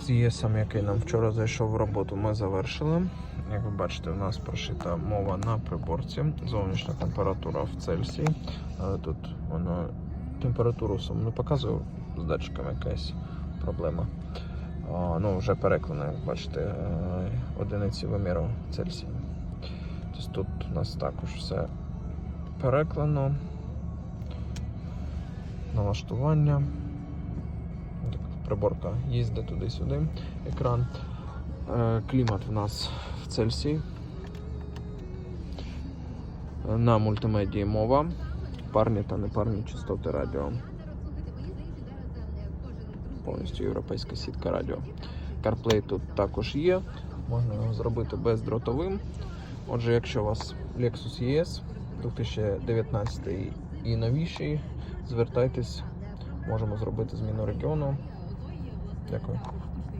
з ЄСом, який нам вчора зайшов в роботу, ми завершили. Як ви бачите, у нас прошита мова на приборці, зовнішня температура в Цельсії. Але тут воно температуру сам не показує з датчиком якась проблема. А, ну, вже переклано, як бачите, е, одиниці виміру Цельсія. Тобто тут у нас також все переклано. Налаштування. Приборка їздить туди-сюди. Екран. Е, Клімат в нас в Цельсії. Е, На мультимедії мова. Парні та непарні частоти радіо. Повністю європейська сітка радіо. CarPlay тут також є. Можна його зробити бездротовим. Отже, якщо у вас Lexus ES 2019 і новіший, звертайтесь, можемо зробити зміну регіону. Дякую.